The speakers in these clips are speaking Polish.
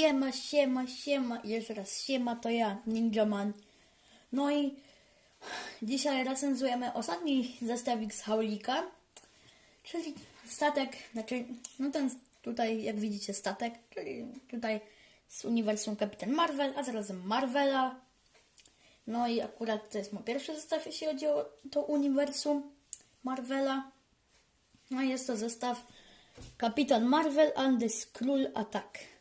Siema, siema, siema. Jeszcze raz siema, to ja, Ninja Man. No i dzisiaj recenzujemy ostatni zestawik z Haulika, czyli statek, znaczy, no ten tutaj, jak widzicie, statek, czyli tutaj z uniwersum Kapitan Marvel, a zarazem Marvela. No i akurat to jest mój pierwszy zestaw, jeśli chodzi o to uniwersum Marvela. No i jest to zestaw Kapitan Marvel and the Skrull Attack.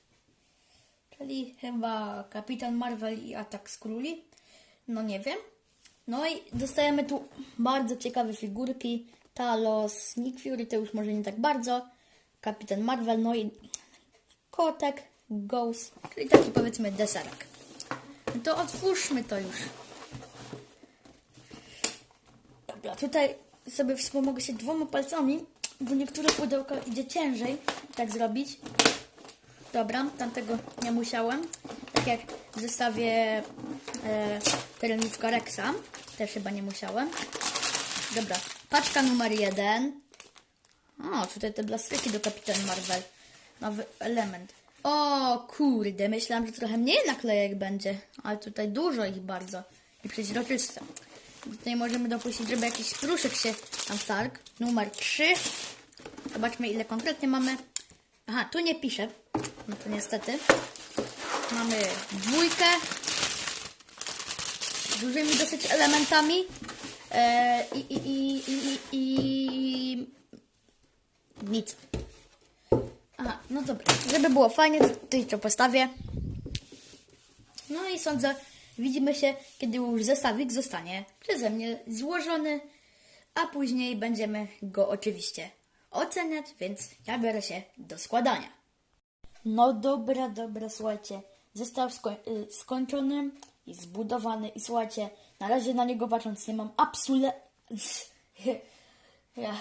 Czyli chyba Kapitan Marvel i Atak Skrulli. No nie wiem. No i dostajemy tu bardzo ciekawe figurki. Talos, Nick Fury to już może nie tak bardzo. Kapitan Marvel, no i kotek, Ghost, czyli taki powiedzmy deserek. No to otwórzmy to już. Dobra, tutaj sobie wspomogę się dwoma palcami, bo niektóre pudełka idzie ciężej tak zrobić. Dobra, tamtego nie musiałem. Tak jak w zestawie e, terenówka Rexa, też chyba nie musiałem. Dobra, paczka numer jeden. O, tutaj te blastyki do Kapitan Marvel. Nowy element. O, kurde, myślałam, że trochę mniej naklejek będzie, ale tutaj dużo ich bardzo. I przeźroczyste. Tutaj możemy dopuścić, żeby jakiś pruszek się tam wtarł. Numer 3. Zobaczmy, ile konkretnie mamy. Aha, tu nie pisze. No to niestety. Mamy dwójkę. Z dużymi dosyć elementami. E, i, i, i, i, i, nic. Aha, no dobra. Żeby było fajnie, to tutaj to postawię. No i sądzę, widzimy się, kiedy już zestawik zostanie przeze mnie złożony, a później będziemy go oczywiście oceniać, więc ja biorę się do składania. No dobra, dobra, słuchajcie. Zestaw sko- y, skończony i zbudowany i słuchajcie, na razie na niego patrząc nie mam absolutnie... Ja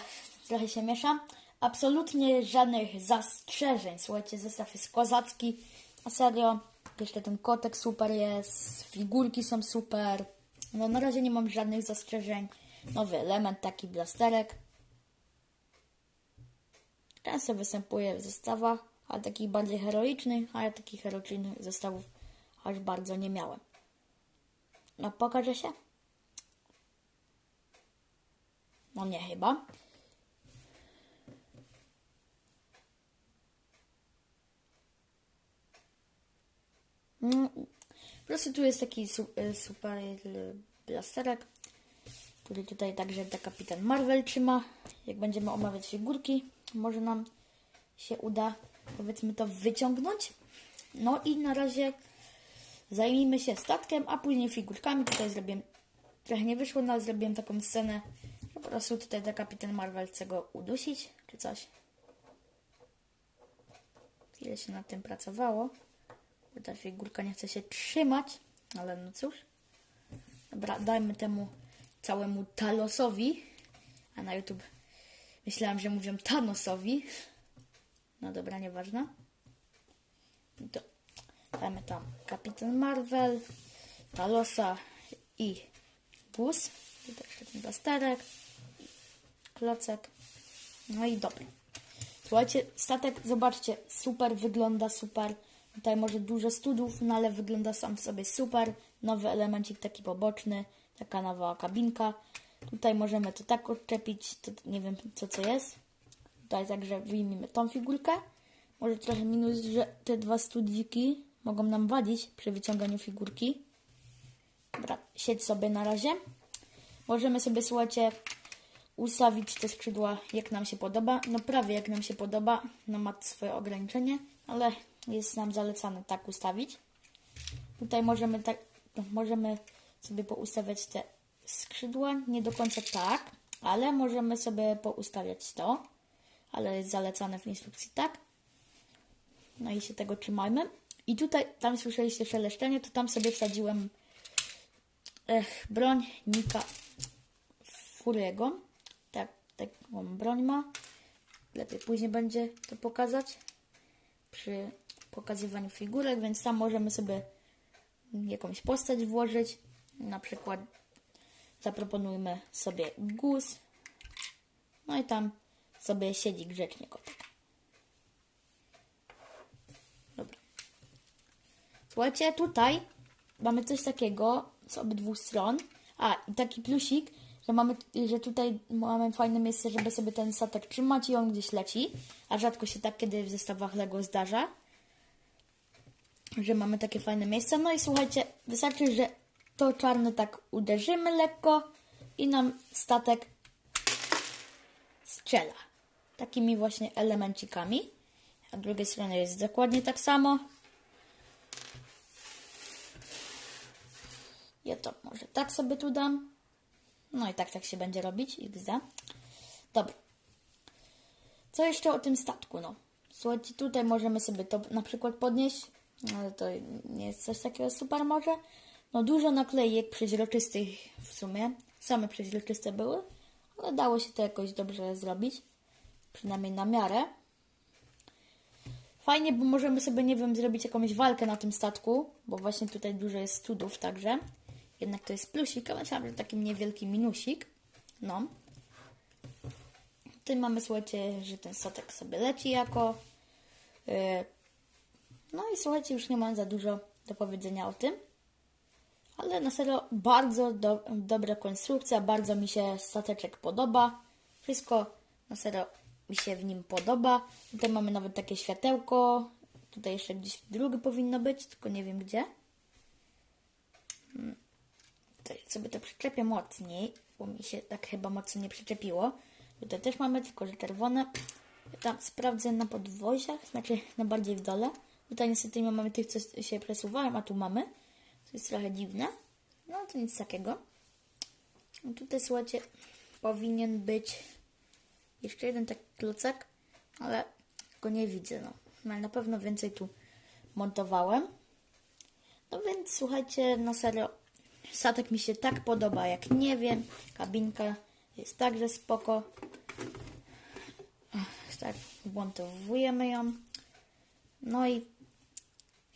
trochę się mieszam. Absolutnie żadnych zastrzeżeń. Słuchajcie, zestaw jest kozacki. A serio, jeszcze ten kotek super jest, figurki są super. No na razie nie mam żadnych zastrzeżeń. Nowy element, taki blasterek. Często występuje w zestawach, ale takich bardziej heroicznych, a ja takich heroicznych zestawów aż bardzo nie miałem. No pokaże się? No nie chyba. No, po prostu tu jest taki su- e, super e, blasterek, który tutaj także ta kapitan Marvel trzyma. Jak będziemy omawiać figurki, może nam się uda, powiedzmy to, wyciągnąć. No i na razie zajmijmy się statkiem, a później figurkami. Tutaj zrobiłem, trochę nie wyszło, no ale zrobiłem taką scenę, że po prostu tutaj ta kapitan Marvel chce go udusić, czy coś. Chwilę się nad tym pracowało. Bo ta figurka nie chce się trzymać, ale no cóż. Dobra, dajmy temu całemu Talosowi. A na YouTube myślałam, że mówią Thanosowi. No dobra, nieważne. I to dajmy tam Kapitan Marvel, Talosa i Gus. Tutaj jeszcze ten blasterek, klocek. No i dobra. Słuchajcie, statek, zobaczcie, super wygląda, super. Tutaj może dużo studów, no ale wygląda sam w sobie super. Nowy elemencik taki poboczny, taka nowa kabinka. Tutaj możemy to tak odczepić, to nie wiem co co jest. Tutaj także wyjmijmy tą figurkę. Może trochę minus, że te dwa studziki mogą nam wadzić przy wyciąganiu figurki. Dobra, siedź sobie na razie. Możemy sobie, słuchajcie, ustawić te skrzydła jak nam się podoba. No prawie jak nam się podoba. No ma swoje ograniczenie, ale jest nam zalecane tak ustawić. Tutaj możemy tak, no, możemy sobie poustawiać te skrzydła. Nie do końca tak, ale możemy sobie poustawiać to. Ale jest zalecane w instrukcji tak. No i się tego trzymajmy. I tutaj, tam słyszeliście szeleszczenie, to tam sobie wsadziłem ech, broń Nika Furiego. Tak, taką broń ma. Lepiej później będzie to pokazać przy pokazywaniu figurek, więc tam możemy sobie jakąś postać włożyć. Na przykład zaproponujmy sobie guz. No i tam sobie siedzi grzecznie kotek. Dobra. Słuchajcie, tutaj mamy coś takiego z obydwu stron. A, i taki plusik, że mamy, że tutaj mamy fajne miejsce, żeby sobie ten statek trzymać i on gdzieś leci. A rzadko się tak kiedy w zestawach Lego zdarza. Że mamy takie fajne miejsca. No i słuchajcie, wystarczy, że to czarne tak uderzymy lekko i nam statek strzela. Takimi właśnie elemencikami. A z drugiej strony jest dokładnie tak samo. Ja to może tak sobie tu dam. No i tak, tak się będzie robić. XD. Dobra. Co jeszcze o tym statku? No, słuchajcie, tutaj możemy sobie to na przykład podnieść. Ale to nie jest coś takiego super może. No, dużo naklejek przeźroczystych w sumie. Same przeźroczyste były. Ale dało się to jakoś dobrze zrobić. Przynajmniej na miarę. Fajnie, bo możemy sobie, nie wiem, zrobić jakąś walkę na tym statku, bo właśnie tutaj dużo jest cudów także. Jednak to jest plusik, ale myślałam, że taki niewielki minusik. No. Tutaj mamy, słuchajcie, że ten statek sobie leci jako. Yy. No i słuchajcie, już nie mam za dużo do powiedzenia o tym. Ale na serio bardzo do, dobra konstrukcja, bardzo mi się stateczek podoba. Wszystko na serio mi się w nim podoba. Tutaj mamy nawet takie światełko. Tutaj jeszcze gdzieś drugie powinno być, tylko nie wiem gdzie. Hmm. Tutaj sobie to przyczepię mocniej, bo mi się tak chyba mocno nie przyczepiło. Tutaj też mamy tylko, że czerwone. Tam sprawdzę na podwoziach, znaczy na bardziej w dole. Tutaj niestety nie mamy tych, co się przesuwają, a tu mamy. To jest trochę dziwne. No to nic takiego. No tutaj słuchajcie, powinien być jeszcze jeden taki klocek, ale go nie widzę. No. Ale na pewno więcej tu montowałem. No więc słuchajcie, na serio, statek mi się tak podoba, jak nie wiem. Kabinka jest także spoko. Tak, wmontowujemy ją. No i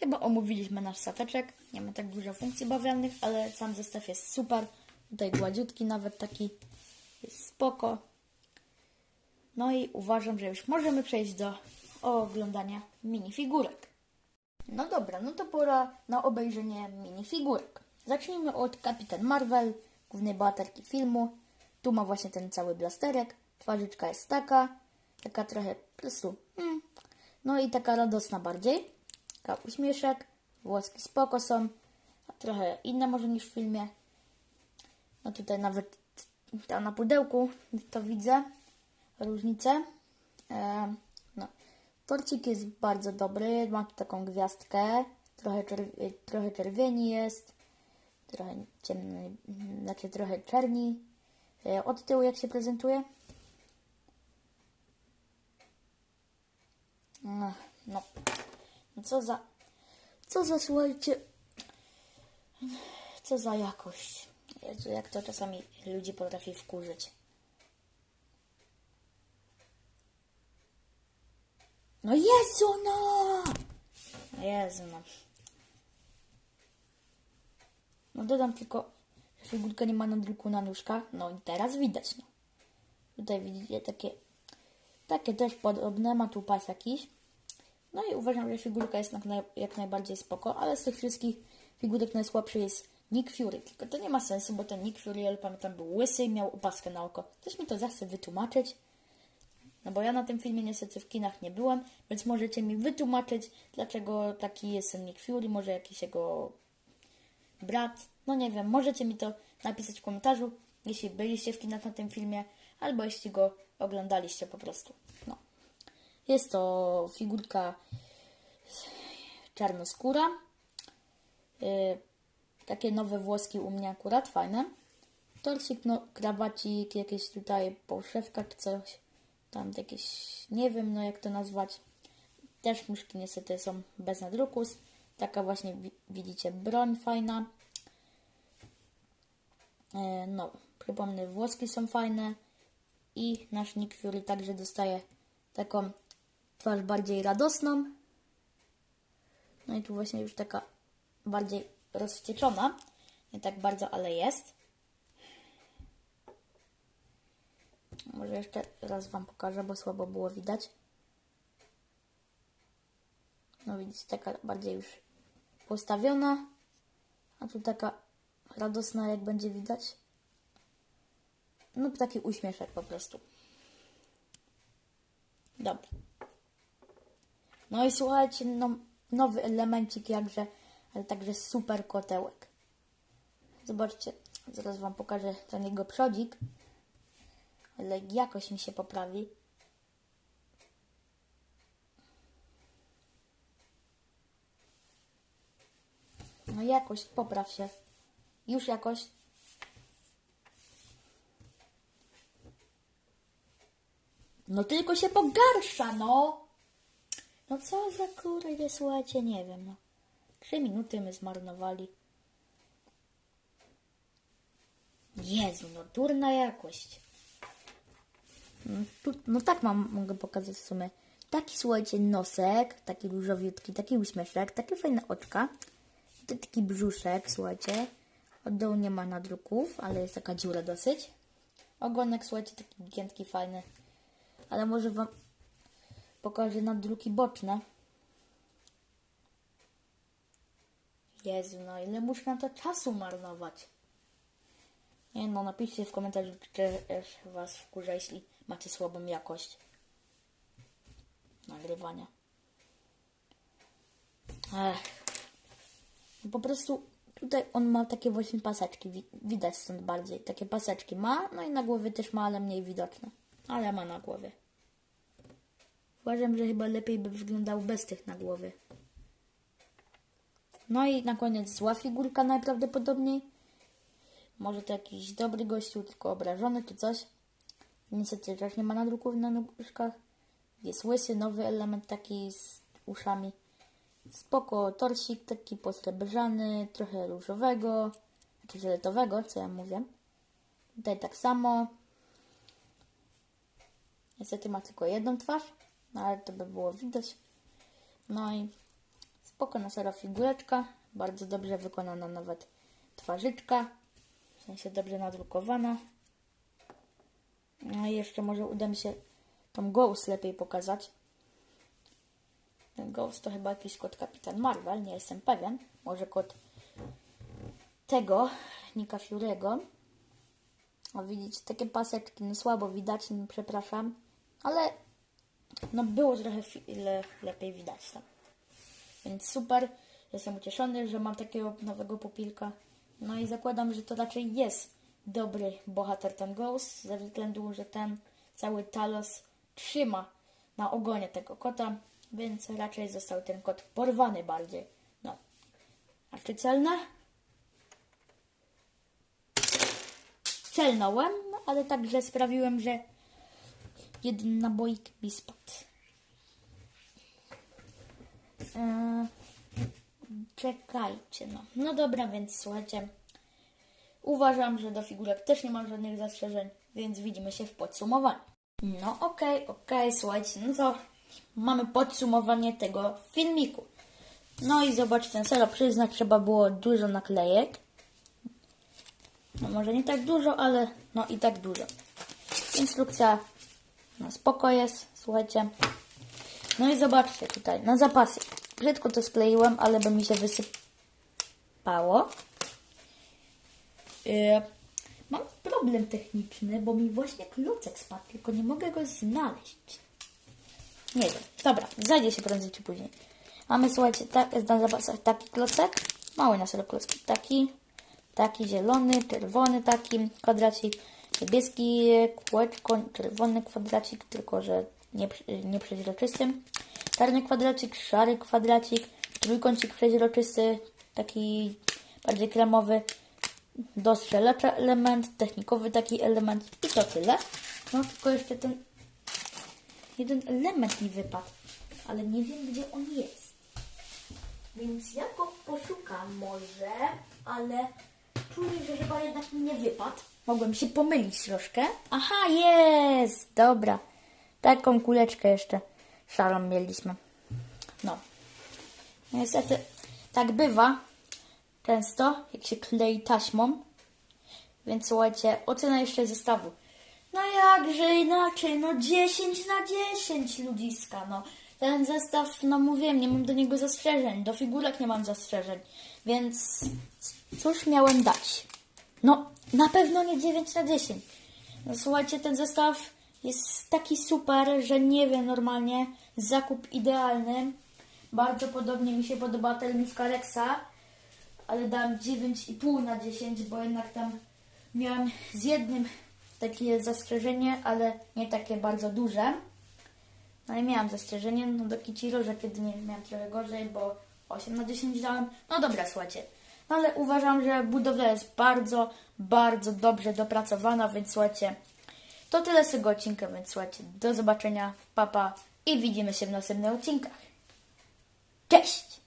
chyba omówiliśmy nasz stateczek. Nie ma tak dużo funkcji bawialnych, ale sam zestaw jest super. Tutaj gładziutki nawet taki jest spoko. No i uważam, że już możemy przejść do oglądania minifigurek. No dobra, no to pora na obejrzenie minifigurek. Zacznijmy od Kapitan Marvel, głównej bohaterki filmu. Tu ma właśnie ten cały blasterek. Twarzyczka jest taka, taka trochę prostu. Hmm. No i taka radosna bardziej. Taka uśmieszek. Włoski spoko są. Trochę inne może niż w filmie. No tutaj nawet tam na pudełku to widzę różnicę. E, no. Torcik jest bardzo dobry, ma tu taką gwiazdkę, trochę, czerw trochę czerwieni jest, trochę ciemny, znaczy trochę czerni. E, od tyłu jak się prezentuje? No, no. Co za, co za, słuchajcie, co za jakość. Jezu, jak to czasami ludzi potrafi wkurzyć. No Jezu, no! No Jezu, no. No dodam tylko, że figurka nie ma nadruku na nóżkach. No i teraz widać, no. Tutaj widzicie takie, takie też podobne, ma tu pas jakiś. No i uważam, że figurka jest jak, naj, jak najbardziej spoko, ale z tych wszystkich figurek najsłabszy jest Nick Fury. Tylko to nie ma sensu, bo ten Nick Fury, ale pamiętam, był łysy i miał opaskę na oko. Ktoś mi to zachce wytłumaczyć. No bo ja na tym filmie niestety w kinach nie byłem, więc możecie mi wytłumaczyć, dlaczego taki jest Nick Fury, może jakiś jego brat. No nie wiem, możecie mi to napisać w komentarzu, jeśli byliście w kinach na tym filmie, albo jeśli go oglądaliście po prostu. No. Jest to figurka czarnoskóra. Yy, takie nowe włoski u mnie akurat, fajne. Torsik, no, krawacik, jakieś tutaj poszewka czy coś tam jakieś, nie wiem no jak to nazwać. Też muszki niestety są bez nadruku. Taka właśnie widzicie broń fajna. E, no, przypomnę, włoski są fajne. I nasz Nick Fury także dostaje taką twarz bardziej radosną. No i tu właśnie już taka bardziej rozwścieczona. Nie tak bardzo, ale jest. Może jeszcze raz Wam pokażę, bo słabo było widać. No widzicie, taka bardziej już postawiona. A tu taka radosna, jak będzie widać. No taki uśmieszek po prostu. Dobra. No i słuchajcie, no, nowy elemencik jakże, ale także super kotełek. Zobaczcie, zaraz Wam pokażę ten jego przodzik. Jakoś mi się poprawi. No jakoś, popraw się. Już jakoś. No tylko się pogarsza, no. No co za kurde, słuchajcie, nie wiem, no. Trzy minuty my zmarnowali. Jezu, no durna jakość. No, tu, tak mam, mogę pokazać w sumie. Taki, słuchajcie, nosek, taki różowiutki, taki uśmieszek, takie fajne oczka. To taki brzuszek, słuchajcie. Od dołu nie ma nadruków, ale jest taka dziura dosyć. Ogonek, słuchajcie, taki giętki, fajny. Ale może Wam pokażę nadruki boczne. Jezu, no ile muszę na to czasu marnować? Nie no, napiszcie w komentarzu, czy też Was wkurza, jeśli macie słabą jakość nagrywania. Ech. No Po prostu tutaj on ma takie właśnie paseczki, wi- widać stąd bardziej. Takie paseczki ma, no i na głowie też ma, ale mniej widoczne. Ale ma na głowie. Uważam, że chyba lepiej by wyglądał bez tych na głowie. No i na koniec zła figurka najprawdopodobniej. Może to jakiś dobry gościu, tylko obrażony czy coś. Niestety też nie ma nadruków na nóżkach. Jest łysy, nowy element taki z uszami. Spoko, torsik taki posrebrzany, trochę różowego, znaczy fioletowego, co ja mówię. Tutaj tak samo. Niestety ma tylko jedną twarz, no ale to by było widać. No i spoko na serio figureczka, bardzo dobrze wykonana nawet twarzyczka, w sensie dobrze nadrukowana. No i jeszcze może uda mi się tą Ghost lepiej pokazać. Ten Ghost to chyba jakiś kod Kapitan Marvel, nie jestem pewien. Może kod tego, Nika Fury'ego. O widzicie, takie paseczki, no słabo widać, no, przepraszam. Ale no było trochę le, lepiej widać tam. Więc super, jestem ucieszony, że mam takiego nowego pupilka. No i zakładam, że to raczej jest dobry bohater ten Ghost, ze względu, że ten cały Talos trzyma na ogonie tego kota, więc raczej został ten kot porwany bardziej. No. A czy celne? Celnąłem, no, ale także sprawiłem, że jeden naboik mi spadł. Eee, czekajcie, no. No dobra, więc słuchajcie. Uważam, że do figurek też nie mam żadnych zastrzeżeń, więc widzimy się w podsumowaniu. No okej, okej, słuchajcie, no to mamy podsumowanie tego filmiku. No i zobaczcie, serio przyznać, trzeba było dużo naklejek. No może nie tak dużo, ale no i tak dużo. Instrukcja no spoko jest, słuchajcie. No i zobaczcie tutaj, na zapasy. Brzydko to skleiłem, ale by mi się wysypało. Yy, mam problem techniczny, bo mi właśnie klocek spadł, tylko nie mogę go znaleźć. Nie wiem. Dobra, znajdzie się prędzej czy później. Mamy, słuchajcie, tak, na zapasach taki klocek. Mały na serio klocek. Taki, taki zielony, czerwony taki kwadracik, niebieski kółeczko, czerwony kwadracik, tylko że nie, nieprzeźroczysty. Czarny kwadracik, szary kwadracik, trójkącik przeźroczysty, taki bardziej kremowy. Do element, technikowy taki element i to tyle. No tylko jeszcze ten jeden element mi wypadł, ale nie wiem gdzie on jest. Więc ja go poszukam może, ale czuję, że chyba jednak mi nie wypadł. Mogłem się pomylić troszkę. Aha, jest! Dobra. Taką kuleczkę jeszcze szarą mieliśmy. No. Niestety tak bywa często, jak się klei taśmą. Więc słuchajcie, ocena jeszcze zestawu. No jakże inaczej, no 10 na 10 ludziska, no. ten zestaw, no mówiłem, nie mam do niego zastrzeżeń, do figurek nie mam zastrzeżeń, więc cóż miałem dać? No, na pewno nie 9 na 10. No słuchajcie, ten zestaw jest taki super, że nie wiem, normalnie zakup idealny. Bardzo podobnie mi się podoba telewizka Rexa, ale dam 9,5 na 10, bo jednak tam miałem z jednym takie zastrzeżenie, ale nie takie bardzo duże. No i miałam zastrzeżenie no do Kichiro, że kiedy nie miałam trochę gorzej, bo 8 na 10 dałem. No dobra, słuchajcie. No ale uważam, że budowla jest bardzo, bardzo dobrze dopracowana, więc słuchajcie, to tyle z tego odcinka, więc słuchajcie, do zobaczenia, papa i widzimy się w następnych odcinkach. Cześć!